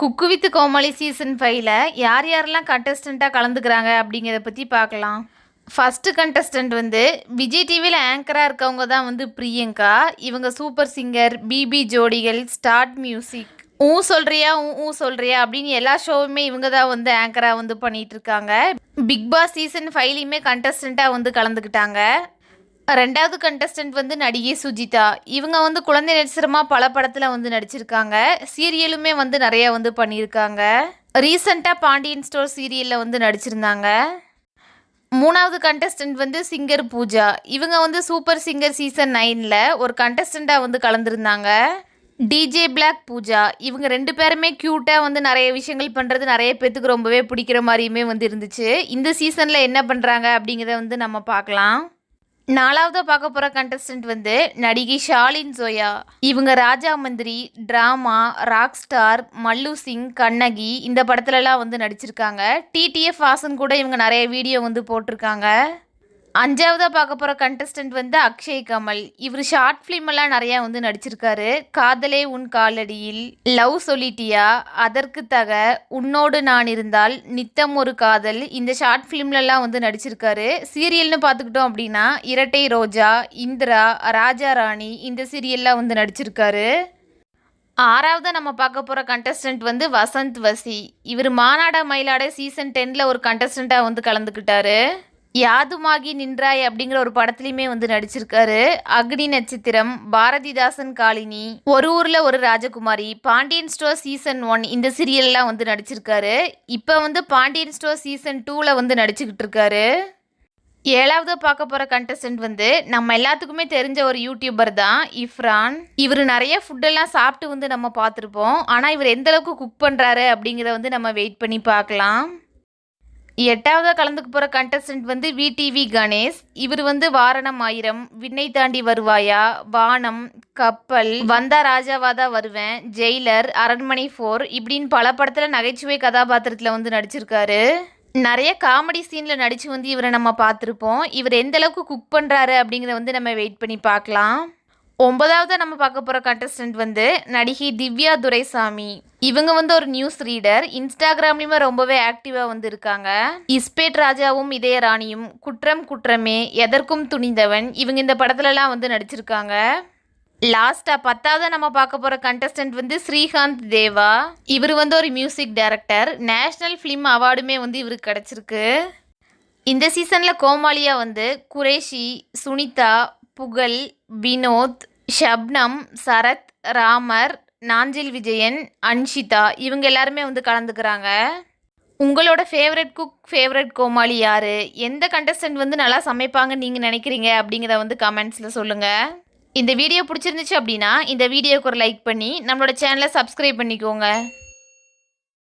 Cook with Comali season ஃபைவ்ல யார் யாரெல்லாம் கண்டஸ்டண்ட்டாக கலந்துக்கிறாங்க அப்படிங்கிறத பற்றி பார்க்கலாம். ஃபஸ்ட்டு கண்டஸ்டண்ட் வந்து விஜய் டிவியில் ஆங்கராக இருக்கவங்க தான் வந்து பிரியங்கா. இவங்க சூப்பர் சிங்கர் பிபி ஜோடிகள் ஸ்டார்ட் மியூசிக் ஊ சொல்கிறியா ஊ ஊ சொல்கிறியா அப்படின்னு எல்லா ஷோவுமே இவங்க தான் வந்து ஆங்கராக வந்து பண்ணிகிட்ருக்காங்க பிக் பாஸ் சீசன் ஃபைவ்லையுமே கண்டஸ்டண்ட்டாக வந்து கலந்துக்கிட்டாங்க. ரெண்டாவது கண்டஸ்டன்ட் வந்து நடிகை சுஜிதா. இவங்க வந்து குழந்தை நட்சத்திரமாக பல படத்தில் வந்து நடிச்சிருக்காங்க. சீரியலுமே வந்து நிறைய வந்து பண்ணியிருக்காங்க. ரீசண்டாக பாண்டியன் ஸ்டோர் சீரியலில் வந்து நடிச்சிருந்தாங்க. மூணாவது கண்டஸ்டன்ட் வந்து சிங்கர் பூஜா. இவங்க வந்து சூப்பர் சிங்கர் சீசன் நைனில் ஒரு கண்டஸ்டண்ட்டாக வந்து கலந்துருந்தாங்க. DJ black Pooja. இவங்க ரெண்டு பேருமே க்யூட்டாக வந்து நிறைய விஷயங்கள் பண்ணுறது நிறைய பேத்துக்கு ரொம்பவே பிடிக்கிற மாதிரியுமே வந்து இருந்துச்சு. இந்த சீசனில் என்ன பண்ணுறாங்க அப்படிங்கிறத வந்து நம்ம பார்க்கலாம். நாலாவதாக பார்க்க போகிற கண்டஸ்டன்ட் வந்து நடிகை ஷாலின் ஜோயா. இவங்க ராஜா மந்திரி ட்ராமா ராக் ஸ்டார் மல்லு சிங் கண்ணகி இந்த படத்துலலாம் வந்து நடிச்சிருக்காங்க. டிடிஎஃப் ஹாசன் கூட இவங்க நிறைய வீடியோ வந்து போட்டிருக்காங்க. அஞ்சாவதாக பார்க்க போகிற கண்டஸ்டன்ட் வந்து அக்ஷய் கமல். இவர் ஷார்ட் ஃபிலிமெல்லாம் நிறையா வந்து நடிச்சிருக்காரு. காதலே உன் காலடியில். லவ் சொல்லிட்டியா? அதற்கு தக உன்னோடு நான் இருந்தால் நித்தம் ஒரு காதல். இந்த ஷார்ட் ஃபிலிம்லலாம் வந்து நடிச்சிருக்காரு. சீரியல்னு பார்த்துக்கிட்டோம் அப்படின்னா இரட்டை ரோஜா இந்திரா ராஜா ராணி இந்த சீரியல்லாம் வந்து நடிச்சிருக்காரு. ஆறாவது நம்ம பார்க்க போகிற கண்டஸ்டன்ட் வந்து வசந்த் வசி. இவர் மாநாட மயிலாட சீசன் டென்னில் ஒரு கண்டஸ்டண்ட்டாக வந்து கலந்துக்கிட்டாரு. யாதுமாகி நின்றாய் அப்படிங்கிற ஒரு படத்துலையுமே வந்து நடிச்சிருக்காரு. அக்னி நட்சத்திரம் பாரதிதாசன் காளினி ஒரு ஊரில் ஒரு ராஜகுமாரி பாண்டியன் ஸ்டோர் சீசன் ஒன் இந்த சீரியல்லாம் வந்து நடிச்சிருக்காரு. இப்போ வந்து பாண்டியன் ஸ்டோர் சீசன் டூவில் வந்து நடிச்சுக்கிட்டு இருக்காரு. ஏழாவது பார்க்க போகிற கண்டஸ்டன்ட் வந்து நம்ம எல்லாத்துக்குமே தெரிஞ்ச ஒரு யூடியூபர் தான் இஃப்ரான். இவர் நிறைய ஃபுட்டெல்லாம் சாப்பிட்டு வந்து நம்ம பார்த்துருப்போம். ஆனால் இவர் எந்தளவுக்கு குக் பண்ணுறாரு அப்படிங்கிறத வந்து நம்ம வெயிட் பண்ணி பார்க்கலாம். எட்டாவதாக கலந்துக்க போகிற கண்டஸ்டன்ட் வந்து விடிவி கணேஷ். இவர் வந்து வாரணம் ஆயிரம் விண்ணை தாண்டி வருவாயா? வானம் கப்பல் வந்தா ராஜாவாதா வருவேன் ஜெயிலர் அரண்மனை ஃபோர் இப்படின்னு பல படத்தில் நகைச்சுவை கதாபாத்திரத்தில் வந்து நடிச்சிருக்காரு. நிறைய காமெடி சீனில் நடித்து வந்து இவரை நம்ம பார்த்துருப்போம். இவர் எந்த அளவுக்கு குக் பண்ணுறாரு அப்படிங்கிறத வந்து நம்ம வெயிட் பண்ணி பார்க்கலாம். ஒன்பதாவது நம்ம பார்க்க போகிற கண்டஸ்டன்ட் வந்து நடிகை திவ்யா துரைசாமி. இவங்க வந்து ஒரு நியூஸ் ரீடர் இன்ஸ்டாகிராம்லேயுமே ரொம்பவே ஆக்டிவாக வந்து இருக்காங்க. இஸ்பேட் ராஜாவும் இதய ராணியும் குற்றம் குற்றமே எதற்கும் துணிந்தவன் இவங்க இந்த படத்துலலாம் வந்து நடிச்சிருக்காங்க. லாஸ்ட்டாக பத்தாவது நம்ம பார்க்க போகிற கண்டஸ்டன்ட் வந்து ஸ்ரீகாந்த் தேவா. இவர் வந்து ஒரு மியூசிக் டைரக்டர் நேஷ்னல் ஃபிலிம் அவார்டுமே வந்து இவருக்கு கிடச்சிருக்கு. இந்த சீசனில் கோமாளியா வந்து குரேஷி சுனிதா புகழ் வினோத் ஷப்னம் சரத் ராமர் நாஞ்சில் விஜயன் அன்ஷிதா இவங்க எல்லாருமே வந்து கலந்துக்கிறாங்க. உங்களோட ஃபேவரட் குக் ஃபேவரட் கோமாளி யார்? எந்த கண்டஸ்டன்ட் வந்து நல்லா சமைப்பாங்கன்னு நீங்கள் நினைக்கிறீங்க? அப்படிங்கிறத வந்து கமெண்ட்ஸில் சொல்லுங்கள் இந்த வீடியோ பிடிச்சிருந்துச்சு அப்படின்னா இந்த வீடியோக்கு ஒரு லைக் பண்ணி நம்மளோட சேனலை சப்ஸ்கிரைப் பண்ணிக்கோங்க.